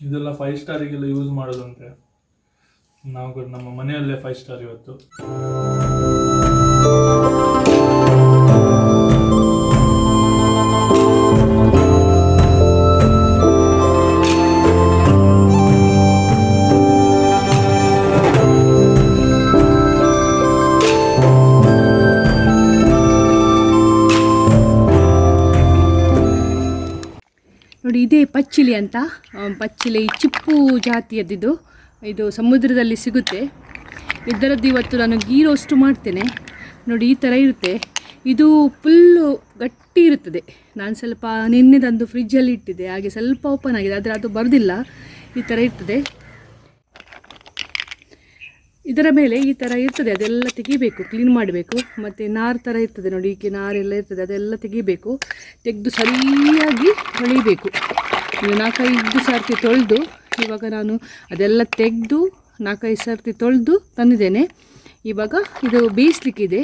ಇದೆಲ್ಲ five ಸ್ಟಾರಿಗೆಲ್ಲ use ಮಾಡೋದಂತೆ. ನಾವು ನಮ್ಮ ಮನೆಯಲ್ಲೇ ಫೈವ್ ಸ್ಟಾರ್ ಇವತ್ತು. ನೋಡಿ, ಇದೇ ಪಚ್ಚಿಲಿ ಅಂತ. ಪಚ್ಚಿಲಿ ಚಿಪ್ಪು ಜಾತಿಯದ್ದಿದು. ಇದು ಸಮುದ್ರದಲ್ಲಿ ಸಿಗುತ್ತೆ. ಇದರದ್ದು ಇವತ್ತು ನಾನು ಗೀ ರೋಸ್ಟು ಮಾಡ್ತೇನೆ. ನೋಡಿ, ಈ ಥರ ಇರುತ್ತೆ. ಇದು ಫುಲ್ಲು ಗಟ್ಟಿ ಇರುತ್ತದೆ. ನಾನು ಸ್ವಲ್ಪ ನಿನ್ನೆ ತಂದು ಫ್ರಿಜ್ಜಲ್ಲಿ ಇಟ್ಟಿದ್ದೆ. ಹಾಗೆ ಸ್ವಲ್ಪ ಓಪನ್ ಆಗಿದೆ, ಆದರೆ ಅದು ಬರೋದಿಲ್ಲ. ಈ ಥರ ಇರ್ತದೆ. ಇದರ ಮೇಲೆ ಈ ಥರ ಇರ್ತದೆ, ಅದೆಲ್ಲ ತೆಗಿಬೇಕು ಕ್ಲೀನ್ ಮಾಡಬೇಕು. ಮತ್ತು ನಾರು ಥರ ಇರ್ತದೆ ನೋಡಿ, ಈಕೆ ನಾರೆಲ್ಲ ಇರ್ತದೆ, ಅದೆಲ್ಲ ತೆಗಿಬೇಕು. ತೆಗೆದು ಸರಿಯಾಗಿ ತೊಳಿಬೇಕು ನಾಲ್ಕೈದು ಸರ್ತಿ ತೊಳೆದು, ಇವಾಗ ನಾನು ಅದೆಲ್ಲ ತೆಗೆದು ನಾಲ್ಕೈದು ಸರ್ತಿ ತೊಳೆದು ತಂದಿದ್ದೇನೆ. ಇವಾಗ ಇದು ಬೇಯಿಸ್ಲಿಕ್ಕಿದೆ.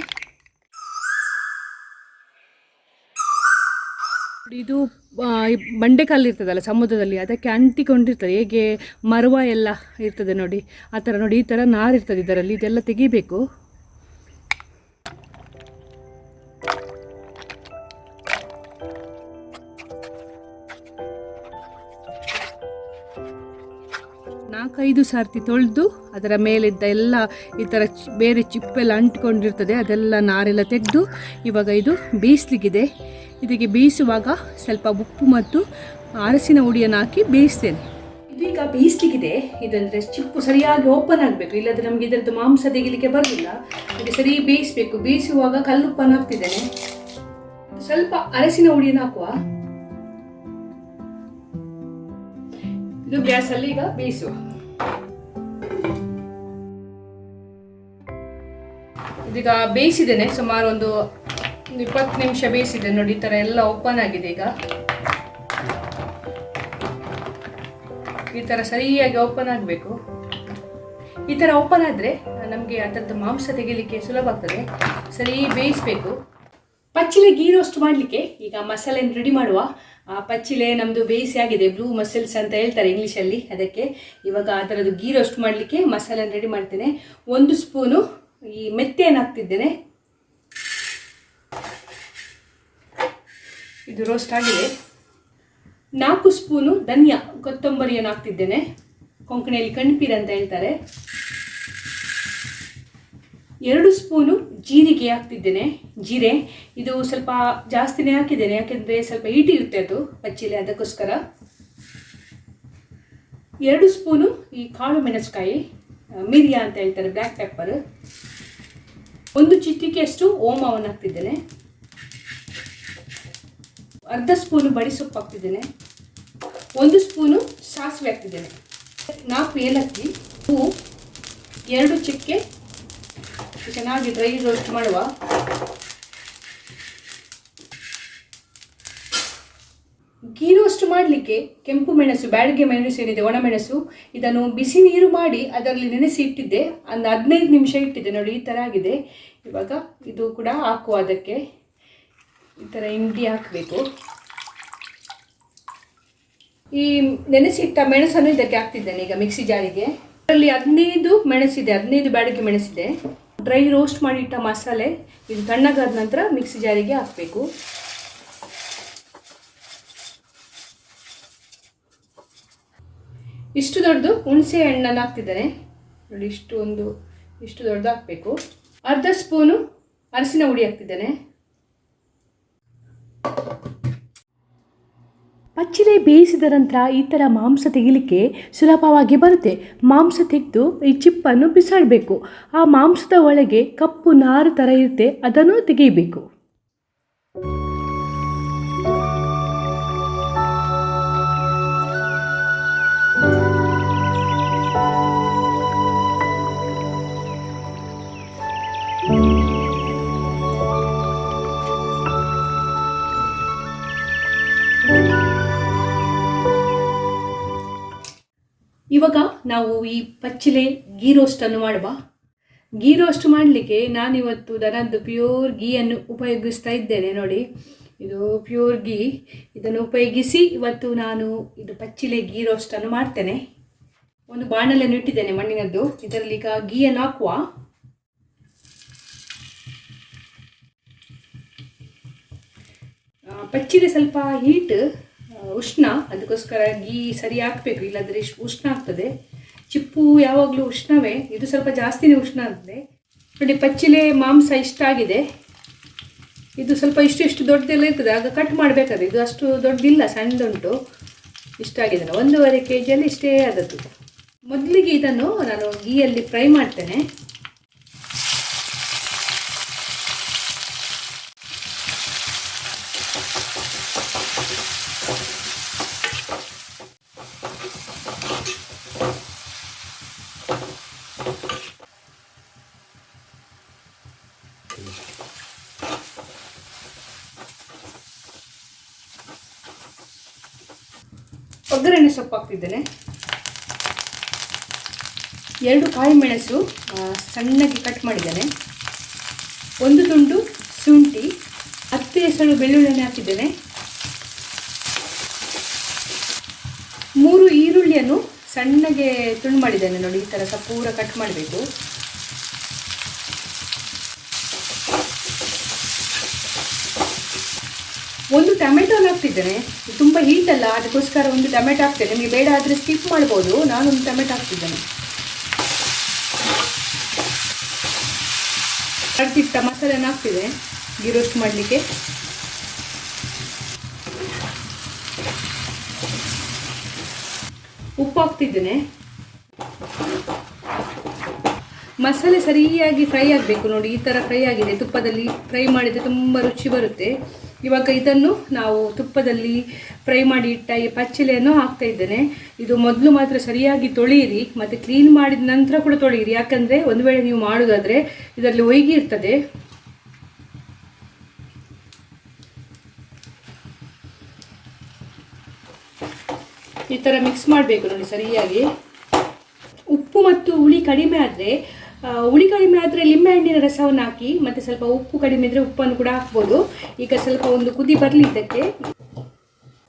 ಇದು ಬಂಡೆಕಲ್ಲು ಇರ್ತದಲ್ಲ ಸಮುದ್ರದಲ್ಲಿ, ಅದಕ್ಕೆ ಅಂಟಿಕೊಂಡಿರ್ತದೆ. ಹೇಗೆ ಮರವ ಎಲ್ಲ ಇರ್ತದೆ ನೋಡಿ. ಆ ಥರ ನೋಡಿ, ಈ ಥರ ನಾರು ಇರ್ತದೆ ಇದರಲ್ಲಿ. ಇದೆಲ್ಲ ತೆಗಿಬೇಕು. ನಾಲ್ಕೈದು ಸಾರ್ತಿ ತೊಳೆದು, ಅದರ ಮೇಲಿದ್ದ ಎಲ್ಲ ಈ ಥರ ಬೇರೆ ಚಿಪ್ಪೆಲ್ಲ ಅಂಟ್ಕೊಂಡಿರ್ತದೆ. ಅದೆಲ್ಲ ನಾರೆಲ್ಲ ತೆಗೆದು, ಇವಾಗ ಇದು ಬೇಯಿಸ್ಲಿಕ್ಕಿದೆ ಇದಕ್ಕೆ ಬೇಯಿಸುವಾಗ ಸ್ವಲ್ಪ ಉಪ್ಪು ಮತ್ತು ಅರಸಿನ ಹುಡಿಯನ್ನು ಹಾಕಿ ಬೇಯಿಸ್ತೇನೆ. ಇದೀಗ ಬೇಯಿಸ್ಲಿಕ್ಕಿದೆ. ಇದಂದರೆ ಚಿಪ್ಪು ಸರಿಯಾಗಿ ಓಪನ್ ಆಗಬೇಕು. ಇಲ್ಲದ್ರೆ ನಮಗೆ ಇದರದ್ದು ಮಾಂಸ ತೆಗಿಲಿಕ್ಕೆ ಬರಲಿಲ್ಲ ಅದಕ್ಕೆ ಸರಿ ಬೇಯಿಸಬೇಕು. ಬೇಯಿಸುವಾಗ ಕಲ್ಲುಪ್ಪನ್ನು ಹಾಕ್ತಿದ್ದೇನೆ. ಸ್ವಲ್ಪ ಅರಸಿನ ಹುಡಿಯನ್ನು ಹಾಕುವ. ಇದು ಗ್ಯಾಸಲ್ಲಿ ಈಗ ಬೇಯಿಸುವ. ಇದೀಗ ಬೇಯಿಸಿದ್ದೇನೆ. ಸುಮಾರು ಒಂದು ಒಂದು ಇಪ್ಪತ್ತು ನಿಮಿಷ ಬೇಯಿಸಿದೆ ನೋಡಿ, ಈ ಥರ ಎಲ್ಲ ಓಪನ್ ಆಗಿದೆ ಈಗ. ಈ ಥರ ಸರಿಯಾಗಿ ಓಪನ್ ಆಗಬೇಕು. ಈ ಥರ ಓಪನ್ ಆದರೆ ನಮಗೆ ಅದರದ್ದು ಮಾಂಸ ತೆಗಿಲಿಕ್ಕೆ ಸುಲಭ ಆಗ್ತದೆ. ಸರಿ, ಬೇಯಿಸಬೇಕು. ಪಚ್ಚಿಲೆ ಗೀ ರೋಸ್ಟ್ ಮಾಡಲಿಕ್ಕೆ ಈಗ ಮಸಾಲೆನ ರೆಡಿ ಮಾಡುವ. ಆ ಪಚ್ಚಿಲೆ ನಮ್ಮದು ಬೇಯಿಸಿ ಆಗಿದೆ ಬ್ಲೂ ಮಸಲ್ಸ್ ಅಂತ ಹೇಳ್ತಾರೆ ಇಂಗ್ಲೀಷಲ್ಲಿ ಅದಕ್ಕೆ ಇವಾಗ ಆ ಥರದ್ದು ಗೀ ರೋಸ್ಟ್ ಮಾಡಲಿಕ್ಕೆ ಮಸಾಲೆನ ರೆಡಿ ಮಾಡ್ತೇನೆ. ಒಂದು ಸ್ಪೂನು ಈ ಮೆತ್ತೆಯನ್ನು ಹಾಕ್ತಿದ್ದೇನೆ. ಇದು ರೋಸ್ಟ್ ಆಗಿದೆ. ನಾಲ್ಕು ಸ್ಪೂನು ಧನಿಯಾ ಕೊತ್ತಂಬರಿಯನ್ನು ಹಾಕ್ತಿದ್ದೇನೆ. ಕೊಂಕಣಿಯಲ್ಲಿ ಕಣ್ಪೀರ್ ಅಂತ ಹೇಳ್ತಾರೆ. ಎರಡು ಸ್ಪೂನು ಜೀರಿಗೆ ಹಾಕ್ತಿದ್ದೇನೆ. ಜೀರೆ, ಇದು ಸ್ವಲ್ಪ ಜಾಸ್ತಿನೇ ಹಾಕಿದ್ದೇನೆ, ಯಾಕೆಂದರೆ ಸ್ವಲ್ಪ ಈಟಿ ಇರುತ್ತೆ ಅದು ಪಚ್ಚಿಲೆ ಅದಕ್ಕೋಸ್ಕರ. ಎರಡು ಸ್ಪೂನು ಈ ಕಾಳು ಮೆಣಸಕಾಯಿ ಮಿರಿಯ ಅಂತ ಹೇಳ್ತಾರೆ ಬ್ಲ್ಯಾಕ್ ಪೆಪ್ಪರ್ ಒಂದು ಚಿಟಿಕೆಯಷ್ಟು ಓಮವನ್ನು ಹಾಕ್ತಿದ್ದೇನೆ. ಅರ್ಧ ಸ್ಪೂನು ಬಡಿ ಸೊಪ್ಪು ಹಾಕ್ತಿದ್ದೇನೆ. ಒಂದು ಸ್ಪೂನು ಸಾಸಿವೆ ಹಾಕ್ತಿದ್ದೇನೆ. ನಾಲ್ಕು ಏಲಕ್ಕಿ, ಹೂ, ಎರಡು ಚಕ್ಕೆ, ಚೆನ್ನಾಗಿ ಡ್ರೈ ರೋಸ್ಟ್ ಮಾಡುವ. ಗೀ ರೋಸ್ಟ್ ಮಾಡಲಿಕ್ಕೆ ಕೆಂಪು ಮೆಣಸು, ಬ್ಯಾಡಿಗೆ ಮೆಣಸು ಏನಿದೆ ಒಣಮೆಣಸು ಇದನ್ನು ಬಿಸಿ ನೀರು ಮಾಡಿ ಅದರಲ್ಲಿ ನೆನೆಸಿ ಇಟ್ಟಿದ್ದೆ. ಒಂದು ಹದಿನೈದು ನಿಮಿಷ ಇಟ್ಟಿದ್ದೆ. ನೋಡಿ, ಈ ಥರ ಆಗಿದೆ. ಇವಾಗ ಇದು ಕೂಡ ಹಾಕುವ ಅದಕ್ಕೆ ಈ ಥರ ಇಂಡಿ ಹಾಕಬೇಕು. ಈ ನೆನೆಸಿಟ್ಟ ಮೆಣಸನ್ನು ಇದಕ್ಕೆ ಹಾಕ್ತಿದ್ದೇನೆ ಈಗ ಮಿಕ್ಸಿ ಜಾರಿಗೆ. ಅದರಲ್ಲಿ ಹದಿನೈದು ಮೆಣಸಿದೆ, ಹದಿನೈದು ಬ್ಯಾಡಗಿ ಮೆಣಸಿದೆ. ಡ್ರೈ ರೋಸ್ಟ್ ಮಾಡಿಟ್ಟ ಮಸಾಲೆ, ಇದು ತಣ್ಣಗಾದ ನಂತರ ಮಿಕ್ಸಿ ಜಾರಿಗೆ ಹಾಕಬೇಕು. ಇಷ್ಟು ದೊಡ್ಡದು ಹುಣಸೆ ಹಣ್ಣನ್ನು ಹಾಕ್ತಿದ್ದಾನೆ. ನೋಡಿ, ಇಷ್ಟು ಒಂದು, ಇಷ್ಟು ದೊಡ್ಡದು ಹಾಕಬೇಕು. ಅರ್ಧ ಸ್ಪೂನು ಅರಸಿನ ಹುಡಿ ಹಾಕ್ತಿದ್ದೇನೆ. ಪಚ್ಚಿಲೆ ಬೇಯಿಸಿದ ನಂತರ ಈ ಥರ ಮಾಂಸ ತೆಗಿಲಿಕ್ಕೆ ಸುಲಭವಾಗಿ ಬರುತ್ತೆ. ಮಾಂಸ ತೆಗೆದು ಈ ಚಿಪ್ಪನ್ನು ಬಿಸಾಡಬೇಕು. ಆ ಮಾಂಸದ ಒಳಗೆ ಕಪ್ಪು ನಾರು ಥರ ಇರುತ್ತೆ, ಅದನ್ನು ತೆಗೆಯಬೇಕು ಇವಾಗ ನಾವು ಈ ಪಚ್ಚಿಲೆ ಗೀ ರೋಸ್ಟನ್ನು ಮಾಡುವ. ಗೀ ರೋಸ್ಟ್ ಮಾಡಲಿಕ್ಕೆ ನಾನಿವತ್ತು ದನದ್ದು ಪ್ಯೂರ್ ಗೀಯನ್ನು ಉಪಯೋಗಿಸ್ತಾ ಇದ್ದೇನೆ ನೋಡಿ. ಇದು ಪ್ಯೂರ್ ಗೀ ಇದನ್ನು ಉಪಯೋಗಿಸಿ ಇವತ್ತು ನಾನು ಇದು ಪಚ್ಚಿಲೆ ಗೀ ರೋಸ್ಟನ್ನು ಮಾಡ್ತೇನೆ. ಒಂದು ಬಾಣಲೆಯನ್ನು ಇಟ್ಟಿದ್ದೇನೆ ಮಣ್ಣಿನದ್ದು. ಇದರಲ್ಲಿ ಈಗ ಗೀಯನ್ನು ಹಾಕುವ. ಪಚ್ಚಿಲೆ ಸ್ವಲ್ಪ ಹೀಟ್ ಉಷ್ಣ, ಅದಕ್ಕೋಸ್ಕರ ಗೀ ಸರಿ ಹಾಕ್ಬೇಕು, ಇಲ್ಲಾಂದರೆ ಉಷ್ಣ ಆಗ್ತದೆ. ಚಿಪ್ಪು ಯಾವಾಗಲೂ ಉಷ್ಣವೇ, ಇದು ಸ್ವಲ್ಪ ಜಾಸ್ತಿನೇ ಉಷ್ಣ ಆಗ್ತದೆ ನೋಡಿ, ಪಚ್ಚಿಲೆ ಮಾಂಸ ಇಷ್ಟ ಆಗಿದೆ. ಇದು ಸ್ವಲ್ಪ ಇಷ್ಟು ಇಷ್ಟು ದೊಡ್ಡದೆಲ್ಲ ಇರ್ತದೆ, ಆಗ ಕಟ್ ಮಾಡಬೇಕಾದ್ರೆ ಇದು ಅಷ್ಟು ದೊಡ್ಡದಿಲ್ಲ, ಸಣ್ಣದುಂಟು. ಇಷ್ಟ ಆಗಿದೆ ಒಂದೂವರೆ ಕೆ ಜಿಯಲ್ಲಿ ಇಷ್ಟೇ ಆದದ್ದು. ಮೊದಲಿಗೆ ಇದನ್ನು ನಾನು ಗೀಯಲ್ಲಿ ಫ್ರೈ ಮಾಡ್ತೇನೆ. ಒಗ್ಗರಣೆ ಸೊಪ್ಪು ಹಾಕ್ತಿದ್ದೇನೆ ಎರಡು ಕಾಯಿ ಮೆಣಸು ಸಣ್ಣಗೆ ಕಟ್ ಮಾಡಿದ್ದೇನೆ. ಒಂದು ತುಂಡು ಶುಂಠಿ, ಹತ್ತು ಹೆಸರು ಬೆಳ್ಳುಳ್ಳಿಯನ್ನು ಹಾಕಿದ್ದೇನೆ. ಮೂರು ಈರುಳ್ಳಿಯನ್ನು ಸಣ್ಣಗೆ ತುಂಡು ಮಾಡಿದ್ದೇನೆ ನೋಡಿ, ಈ ಥರ ಸಹ ಪೂರ ಕಟ್ ಮಾಡಬೇಕು. ಒಂದು ಟೊಮೆಟೊ ಹಾಕ್ತಿದ್ದೇನೆ. ತುಂಬ ಹೀಟ್ ಅಲ್ಲ, ಅದಕ್ಕೋಸ್ಕರ ಒಂದು ಟೊಮೆಟೊ ಹಾಕ್ತೇನೆ. ನಿಮಗೆ ಬೇಡ ಆದರೆ ಸ್ಕಿಪ್ ಮಾಡ್ಬೋದು. ನಾನೊಂದು ಟೊಮೆಟೊ ಹಾಕ್ತಿದ್ದೇನೆ. ಕಡ್ತಿಟ್ಟ ಮಸಾಲೆನ ಹಾಕ್ತಿದೆ ಗೀ ರೋಸ್ಟ್ ಮಾಡಲಿಕ್ಕೆ. ಉಪ್ಪು ಹಾಕ್ತಿದ್ದೇನೆ. ಮಸಾಲೆ ಸರಿಯಾಗಿ ಫ್ರೈ ಆಗಬೇಕು ನೋಡಿ. ಈ ಥರ ಫ್ರೈ ಆಗಿದೆ. ತುಪ್ಪದಲ್ಲಿ ಫ್ರೈ ಮಾಡಿದರೆ ತುಂಬ ರುಚಿ ಬರುತ್ತೆ. ಇವಾಗ ಇದನ್ನು ನಾವು ತುಪ್ಪದಲ್ಲಿ ಫ್ರೈ ಮಾಡಿ ಇಟ್ಟ ಈ ಪಚ್ಚಲೆಯನ್ನು ಹಾಕ್ತಾ ಇದ್ದೇನೆ. ಇದು ಮೊದಲು ಮಾತ್ರ ಸರಿಯಾಗಿ ತೊಳೆಯಿರಿ ಮತ್ತು ಕ್ಲೀನ್ ಮಾಡಿದ ನಂತರ ಕೂಡ ತೊಳೆಯಿರಿ ಯಾಕಂದರೆ ಒಂದು ವೇಳೆ ನೀವು ಮಾಡೋದಾದರೆ ಇದರಲ್ಲಿ ಒಯ್ಗಿ ಇರ್ತದೆ. ಈ ಥರ ಮಿಕ್ಸ್ ಮಾಡಬೇಕು ನೋಡಿ ಸರಿಯಾಗಿ. ಉಪ್ಪು ಮತ್ತು ಹುಳಿ ಕಡಿಮೆ ಆದರೆ ಹುಳಿ ಕಡಿಮೆ ಆದರೆ ಲಿಂಬೆಹಣ್ಣಿನ ರಸವನ್ನು ಹಾಕಿ ಮತ್ತು ಸ್ವಲ್ಪ ಉಪ್ಪು ಕಡಿಮೆ ಇದ್ದರೆ ಉಪ್ಪನ್ನು ಕೂಡ ಹಾಕ್ಬೋದು. ಈಗ ಸ್ವಲ್ಪ ಒಂದು ಕುದಿ ಬರಲಿ ಇದಕ್ಕೆ.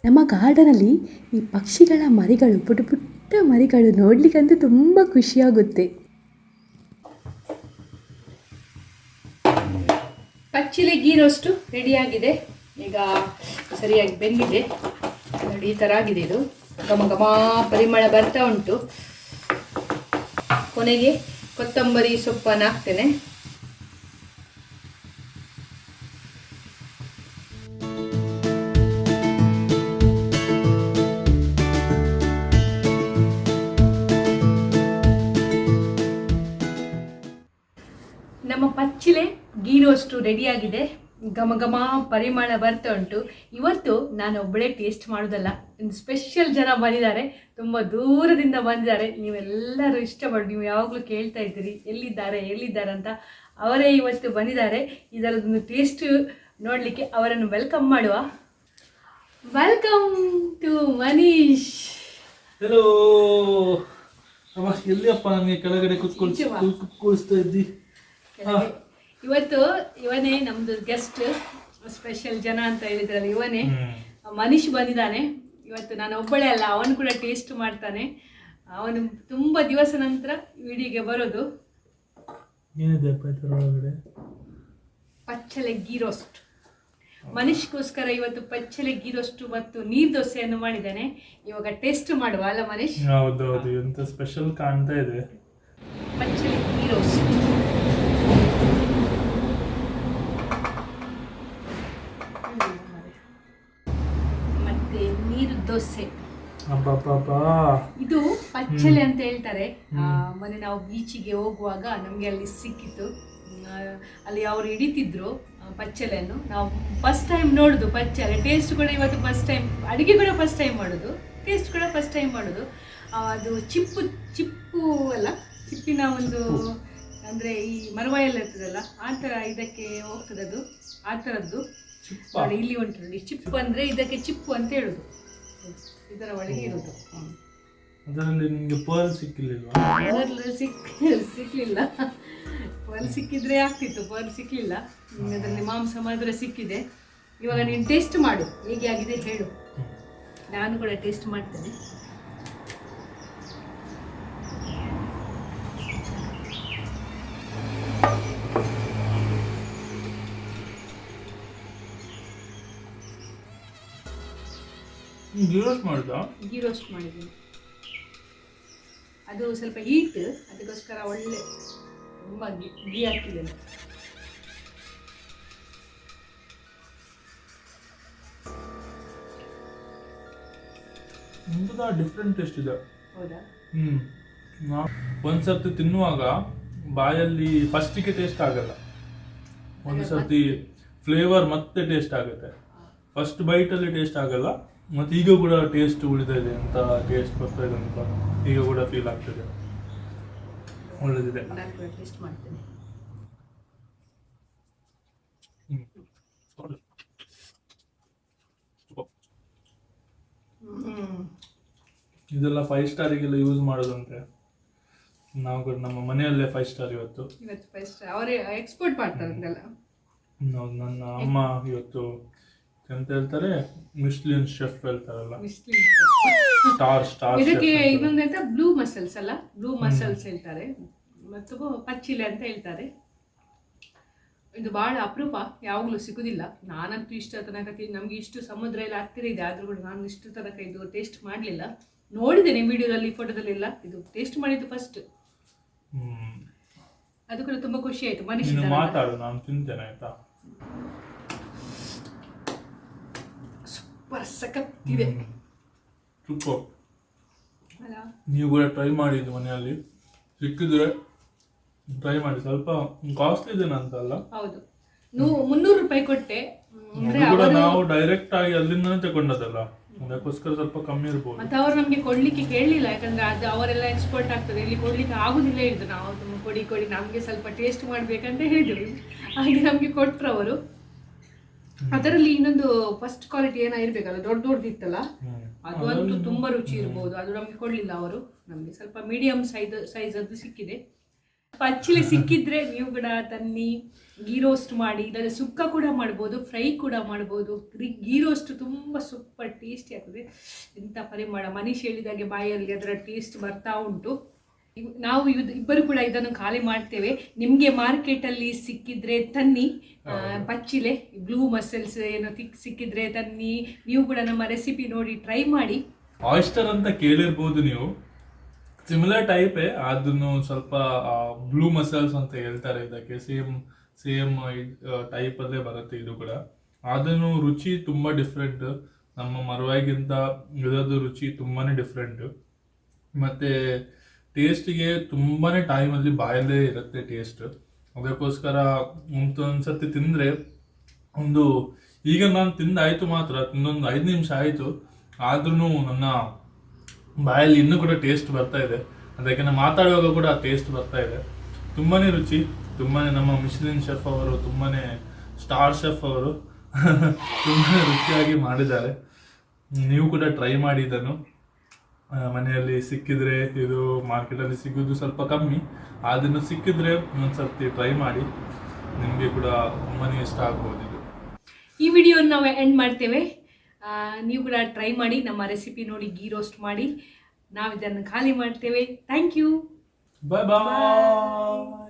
ನಮ್ಮ ಗಾರ್ಡನಲ್ಲಿ ಈ ಪಕ್ಷಿಗಳ ಮರಿಗಳು ಪುಟ್ಟ ಪುಟ್ಟ ಮರಿಗಳು ನೋಡಲಿಕ್ಕಂತೂ ತುಂಬ ಖುಷಿಯಾಗುತ್ತೆ ಪಚ್ಚಿಲೆ ಗೀ ರೋಸ್ಟು ರೆಡಿಯಾಗಿದೆ ಈಗ ಸರಿಯಾಗಿ ಬೆಂದಿದೆ. ನೋಡಿ ಈ ಥರ ಆಗಿದೆ ಇದು. ಘಮ ಘಮ ಪರಿಮಳ ಬರ್ತಾ ಉಂಟು. ಕೊನೆಗೆ ಕೊತ್ತಂಬರಿ ಸೊಪ್ಪನ್ನು ಹಾಕ್ತೇನೆ. ನಮ್ಮ ಪಚ್ಚಿಲೆ ಗೀರೋಷ್ಟು ರೆಡಿಯಾಗಿದೆ. ಘಮ ಘಮ ಪರಿಮಳ ಬರ್ತಾ ಉಂಟು. ಇವತ್ತು ನಾನು ಒಬ್ಬಳೇ ಟೇಸ್ಟ್ ಮಾಡೋದಲ್ಲ. ಒಂದು ಸ್ಪೆಷಲ್ ಜನ ಬಂದಿದ್ದಾರೆ. ತುಂಬ ದೂರದಿಂದ ಬಂದಿದ್ದಾರೆ. ನೀವೆಲ್ಲರೂ ಇಷ್ಟಪಟ್ಟು ನೀವು ಯಾವಾಗಲೂ ಕೇಳ್ತಾ ಇದ್ದೀರಿ ಎಲ್ಲಿದ್ದಾರೆ ಎಲ್ಲಿದ್ದಾರೆ ಅಂತ ಅವರೇ ಇವತ್ತು ಬಂದಿದ್ದಾರೆ. ಇದರದೊಂದು ಟೇಸ್ಟ್ ನೋಡಲಿಕ್ಕೆ ಅವರನ್ನು ವೆಲ್ಕಮ್ ಮಾಡುವ. ವೆಲ್ಕಮ್ ಟು ಮನೀಶ್ ಹಲೋ ಎಲ್ಲಿಯಪ್ಪ? ನನಗೆ ಕೆಳಗಡೆ ಕುತ್ಕೊಳ್ ಈಚೆ ಬಾ. ಇದ್ದಿ. ಇವತ್ತು ಇವನೇ ನಮ್ದು ಗೆಸ್ಟ್ ಸ್ಪೆಷಲ್ ಜನ ಅಂತ ಹೇಳಿದ್ರಲ್ಲ ಇವನೇ. ಮನೀಶ್ ಬಂದಿದ್ದಾನೆ. ಇವತ್ತು ನಾನು ಒಬ್ಬಳೇ ಅಲ್ಲ ಅವನು ಕೂಡ ಟೇಸ್ಟ್ ಮಾಡ್ತಾನೆ. ಅವನು ತುಂಬ ದಿವಸ ನಂತರ ವಿಡಿಯೋಗೆ ಬರೋದು. ಪಚ್ಚಲೆ ಗೀ ರೋಸ್ಟ್ ಮನೀಶ್ಗೋಸ್ಕರ ಇವತ್ತು ಪಚ್ಚಲೆ ಗೀ ರೋಸ್ಟ್ ಮತ್ತು ನೀರ್ ದೋಸೆಯನ್ನು ಮಾಡಿದ್ದಾನೆ. ಇವಾಗ ಟೇಸ್ಟ್ ಮಾಡುವ ಅಲ್ಲ ಮನೀಶ್? ಹೌದೌದು ಎಂತ ಸ್ಪೆಷಲ್ ಕಾಣ್ತಾ ಇದೆ. ಪಚ್ಚಲೆ ಇದು ಪಚ್ಚಲೆ ಅಂತ ಹೇಳ್ತಾರೆ. ಮೊನ್ನೆ ನಾವು ಬೀಚಿಗೆ ಹೋಗುವಾಗ ನಮಗೆ ಅಲ್ಲಿ ಸಿಕ್ಕಿತ್ತು. ಅಲ್ಲಿ ಅವರು ಹಿಡಿತಿದ್ರು ಪಚ್ಚಲೆಯನ್ನು. ನಾವು ಫಸ್ಟ್ ಟೈಮ್ ನೋಡುದು ಪಚ್ಚಲೆ. ಟೇಸ್ಟ್ ಕೂಡ ಇವತ್ತು ಫಸ್ಟ್ ಟೈಮ್ ಅಡಿಗೆ ಕೂಡ ಫಸ್ಟ್ ಟೈಮ್ ಮಾಡೋದು. ಟೇಸ್ಟ್ ಕೂಡ ಫಸ್ಟ್ ಟೈಮ್ ಮಾಡೋದು. ಅದು ಚಿಪ್ಪು ಚಿಪ್ಪು ಅಲ್ಲ ಚಿಪ್ಪಿನ ಒಂದು ಅಂದ್ರೆ ಈ ಮರವ ಎಲ್ಲ ಇರ್ತದಲ್ಲ ಆ ತರ ಇದಕ್ಕೆ ಹೋಗ್ತದದು. ಆ ತರದ್ದು. ಇಲ್ಲಿ ಉಂಟು ನೋಡಿ. ಚಿಪ್ಪು. ಅಂದ್ರೆ ಇದಕ್ಕೆ ಚಿಪ್ಪು ಅಂತ ಹೇಳುದು. ಇದರ ಒಳಗೆ ಇರೋದು. ಅದರಲ್ಲಿ ನಿಮಗೆ ಪರ್ಲ್ ಸಿಕ್ಕಿಲ್ಲವಾ ಪರ್ಲ್ ಸಿಕ್ ಸಿಕ್ಕಲಿಲ್ಲ ಪರ್ಲ್ ಸಿಕ್ಕಿದ್ರೆ ಆಗ್ತಿತ್ತು ಪರ್ಲ್ ಸಿಕ್ಕಲಿಲ್ಲ ಅದರಲ್ಲಿ ಮಾಂಸ ಮಾತ್ರ ಸಿಕ್ಕಿದೆ. ಇವಾಗ ನೀನು ಟೇಸ್ಟ್ ಮಾಡು ಹೇಗೆ ಆಗಿದೆ ಹೇಳು. ನಾನು ಕೂಡ ಟೇಸ್ಟ್ ಮಾಡ್ತೇನೆ. ಗಿರೋಸ್ ಮಾಡ್ದ? ಗೀ ರೋಸ್ಟ್ ಮಾಡಿದ್ದೀನಿ. ಅದು ಸ್ವಲ್ಪ ಹೀಟ್ ಅದಕ್ಕೋಸ್ಕರ ಒಳ್ಳೆ ತುಂಬ ಗೀ ಹಾಕಿದೆ ನಿಮ್ದು ಡಿಫ್ರೆಂಟ್ ಟೇಸ್ಟ್ ಇದೆ. ಹೌದಾ? ಹ್ಮ್. ಒಂದು ಒಂದ್ಸರ್ತಿ ತಿನ್ನುವಾಗ ಬಾಯಲ್ಲಿ ಫಸ್ಟಿಗೆ ಟೇಸ್ಟ್ ಆಗಲ್ಲ. ಒಂದ್ಸರ್ತಿ ಫ್ಲೇವರ್ ಮತ್ತೆ ಟೇಸ್ಟ್ ಆಗುತ್ತೆ. ಫಸ್ಟ್ ಬೈಟಲ್ಲಿ ಟೇಸ್ಟ್ ಆಗಲ್ಲ. ಮತ್ತೆ ಈಗ ಕೂಡ ಟೇಸ್ಟ್ ಉಳಿತಾ ಇದೆ ಅಂತ ಟೇಸ್ಟ್ ಬರ್ತಾ ಇದೆ ಅಂತ ಈಗ ಕೂಡ ಫೀಲ್ ಆಗ್ತಿದೆ. ಒಳ್ಳೆದಿದೆ. ಇದೆಲ್ಲ ಫೈವ್ ಸ್ಟಾರಿಗೆಲ್ಲ ಯೂಸ್ ಮಾಡೋದಂತೆ. ನಾವು ಕೂಡ ನಮ್ಮ ಮನೆಯಲ್ಲೇ ಫೈವ್ ಸ್ಟಾರ್ ಇವತ್ತು. ಇವತ್ತು ಫಸ್ಟ್ ಅವರೇ ಎಕ್ಸ್ಪೋರ್ಟ್ ಮಾಡ್ತಾರೆ ನನ್ನ ಅಮ್ಮ ಇವತ್ತು ಎಂತ ಹೇಳ್ತಾರೆ? ಮಿಸ್ಲಿನ್ ಶೆಫ್ ಹೇಳ್ತಾರಲ್ಲ. ಸ್ಟಾರ್ ಸ್ಟಾರ್ ಇದಕ್ಕೆ ಇನ್ನೊಂದು ಅಂತ ಬ್ಲೂ ಮಸಲ್ಸ್ ಅಲ್ಲ? ಬ್ಲೂ ಮಸಲ್ಸ್ ಹೇಳ್ತಾರೆ. ಮತ್ತು ಪಚ್ಚಿಲೆ ಅಂತ ಹೇಳ್ತಾರೆ. ಇದು ಬಹಳ ಅಪರೂಪ. ಯಾವಾಗಲೂ ಸಿಗುದಿಲ್ಲ. ನಾನಂತೂ ಇಷ್ಟ ತನಕ ನಮ್ಗೆ ಇಷ್ಟು ಸಮುದ್ರ ಎಲ್ಲ ಹತ್ತಿರ ಇದೆ. ಆದ್ರೂ ಕೂಡ ನಾನು ಇಷ್ಟು ತನಕ ಇದು ಟೇಸ್ಟ್ ಮಾಡಲಿಲ್ಲ. ನೋಡಿದ್ದೇನೆ ವಿಡಿಯೋದಲ್ಲಿ ಫೋಟೋದಲ್ಲೆಲ್ಲ. ಇದು ಟೇಸ್ಟ್ ಮಾಡಿದ್ದು ಫಸ್ಟ್ ಅದು ಕೂಡ ತುಂಬಾ ಖುಷಿ ಆಯ್ತು. ಮನುಷ್ಯ ಮಾತಾಡು. ನಾನು ತಿಂತೇನೆ ಆಯ್ತಾ? ಸೂಪರ್ ಇದೆ. ಸೂಪರ್. ಅಲ್ಲ. ನೀವು ಕೂಡ ಟ್ರೈ ಮಾಡಿದ್ದು ಮನೆಯಲ್ಲಿ. ಸಿಕ್ಕಿದ್ರೆ ಟ್ರೈ ಮಾಡಿ. ಸ್ವಲ್ಪ ಕಾಸ್ಟ್ಲಿ ಇದೆ ಅಂತ ಅಲ್ಲ? ಹೌದು. ನೂ ಮುನ್ನೂರು ರೂಪಾಯಿ ಕೊಟ್ಟೆ. ಅಂದ್ರೆ ಅದು ಕೂಡ ಅವರು ನಾವು ಡೈರೆಕ್ಟ್ ಆಗಿ ಅಲ್ಲಿಂದ ತಗೊಂಡದಲ್ಲ. ಅದಕ್ಕೋಸ್ಕರ ಸ್ವಲ್ಪ ಕಮ್ಮಿ ಇರ್ಬೋದು. ಮತ್ತೆ ಅವ್ರು ನಮ್ಗೆ ಕೊಡ್ಲಿಕ್ಕೆ ಕೇಳಲಿಲ್ಲ. ಯಾಕಂದ್ರೆ ಅದು ಅವರೆಲ್ಲ ಎಕ್ಸ್ಪೋರ್ಟ್ ಆಗ್ತದೆ. ಇಲ್ಲಿ ಕೊಡ್ಲಿಕ್ಕೆ ಆಗುದಿಲ್ಲ ಹೇಳಿದ್ರು. ನಾವು ಕೊಡಿ ಕೊಡಿ ನಮ್ಗೆ ಸ್ವಲ್ಪ ಟೇಸ್ಟ್ ಮಾಡ್ಬೇಕಂತ ಹೇಳಿದ್ರು. ಹಾಗೆ ನಮ್ಗೆ ಕೊಟ್ರು ಅವರು. ಅದರಲ್ಲಿ ಇನ್ನೊಂದು ಫಸ್ಟ್ ಕ್ವಾಲಿಟಿ ಏನಾಗಿರ್ಬೇಕಲ್ಲ ಇರ್ಬೇಕಲ್ಲ ದೊಡ್ಡ ದೊಡ್ಡದಿತ್ತಲ್ಲ. ಅದು ಅಂತೂ ತುಂಬಾ ರುಚಿ ಇರ್ಬೋದು. ಅದು ನಮಗೆ ಕೊಡ್ಲಿಲ್ಲ ಅವರು. ನಮಗೆ ಸ್ವಲ್ಪ ಮೀಡಿಯಂ ಸೈಜ್ ಸೈಜ್ ಅದು ಸಿಕ್ಕಿದೆ. ಪಚ್ಚಿಲೆ ಸಿಕ್ಕಿದ್ರೆ ನೀವು ಕೂಡ ತನ್ನಿ ಗೀ ರೋಸ್ಟ್ ಮಾಡಿ ಇಲ್ಲದೆ ಸುಕ್ಕ ಕೂಡ ಮಾಡ್ಬೋದು ಫ್ರೈ ಕೂಡ ಮಾಡ್ಬೋದು. ಗೀ ರೋಸ್ಟ್ ತುಂಬ ಸೂಪರ್ ಟೇಸ್ಟಿ ಆಗ್ತದೆ. ಎಂಥ ಪರಿಮಳ ಮನೀಶ್ ಹೇಳಿದಾಗೆ ಬಾಯಲ್ಲಿ ಅದರ ಟೇಸ್ಟ್ ಬರ್ತಾ ಉಂಟು. ನಾವು ಇದು ಇಬ್ಬರು ಕೂಡ ಇದನ್ನು ಖಾಲಿ ಮಾಡ್ತೇವೆ. ನಿಮಗೆ ಮಾರ್ಕೆಟಲ್ಲಿ ಸಿಕ್ಕಿದ್ರೆ ತನ್ನಿ ಬಚ್ಚಿಲೆ ಬ್ಲೂ ಮಸಲ್ಸ್ ಏನೋ ತಿಕ್ ಸಿಕ್ಕಿದ್ರೆ ತನ್ನಿ ನೀವು ಕೂಡ ನಮ್ಮ ರೆಸಿಪಿ ನೋಡಿ ಟ್ರೈ ಮಾಡಿ. ಆಯಿಸ್ಟರ್ ಅಂತ ಕೇಳಿರ್ಬೋದು ನೀವು. ಸಿಮಿಲರ್ ಟೈಪೇ ಅದನ್ನು ಸ್ವಲ್ಪ ಬ್ಲೂ ಮಸಲ್ಸ್ ಅಂತ ಹೇಳ್ತಾರೆ ಇದಕ್ಕೆ. ಸೇಮ್ ಸೇಮ್ ಟೈಪ್ ಅಲ್ಲೇ ಬರುತ್ತೆ ಇದು ಕೂಡ. ಅದನ್ನು ರುಚಿ ತುಂಬಾ ಡಿಫ್ರೆಂಟ್ ನಮ್ಮ ಮರವಾಗಿಂತ ಇದರದ್ದು ರುಚಿ ತುಂಬಾನೇ ಡಿಫ್ರೆಂಟ್ ಮತ್ತೆ ಟೇಸ್ಟಿಗೆ ತುಂಬಾನೇ ಟೈಮಲ್ಲಿ ಬಾಯಲ್ಲೇ ಇರುತ್ತೆ ಟೇಸ್ಟ್ ಅದಕ್ಕೋಸ್ಕರ ಒಂದ್ಸತಿ ತಿಂದ್ರೆ ಒಂದು ಈಗ ನಾನು ತಿಂದಾಯಿತು ಮಾತ್ರ ಇನ್ನೊಂದು ಐದು ನಿಮಿಷ ಆಯ್ತು ಆದ್ರೂ ನನ್ನ ಬಾಯಲ್ಲಿ ಇನ್ನೂ ಕೂಡ ಟೇಸ್ಟ್ ಬರ್ತಾ ಇದೆ. ಅದಕ್ಕೆ ನಾನು ಮಾತಾಡುವಾಗ ಕೂಡ ಟೇಸ್ಟ್ ಬರ್ತಾ ಇದೆ. ತುಂಬಾನೇ ರುಚಿ ತುಂಬಾನೇ ನಮ್ಮ ಮಿಶ್ಲಿನ್ ಶೆಫ್ ಅವರು ತುಂಬಾನೇ ಸ್ಟಾರ್ ಶೆಫ್ ಅವರು ತುಂಬಾನೇ ರುಚಿಯಾಗಿ ಮಾಡಿದ್ದಾರೆ. ನೀವು ಕೂಡ ಟ್ರೈ ಮಾಡಿ ಇದನ್ನು. ಆ, ಮನೆಯಲ್ಲಿ ಸಿಕ್ಕಿದ್ರೆ ಇದು ಮಾರ್ಕೆಟಲ್ಲಿ ಸಿಗೋದು ಸ್ವಲ್ಪ ಕಮ್ಮಿ. ಅದನ್ನು ಸಿಕ್ಕಿದ್ರೆ ಒಂದ್ಸರ್ತಿ ಟ್ರೈ ಮಾಡಿ. ನಿಮಗೆ ಕೂಡ ತುಂಬಾನೇ ಇಷ್ಟ ಆಗ್ಬೋದು ಇದು. ಈ ವಿಡಿಯೋನ ನಾವು ಎಂಡ್ ಮಾಡ್ತೇವೆ. ನೀವು ಕೂಡ ಟ್ರೈ ಮಾಡಿ ನಮ್ಮ ರೆಸಿಪಿ ನೋಡಿ ಗೀ ರೋಸ್ಟ್ ಮಾಡಿ. ನಾವು ಇದನ್ನು ಖಾಲಿ ಮಾಡ್ತೇವೆ. Thank you bye bye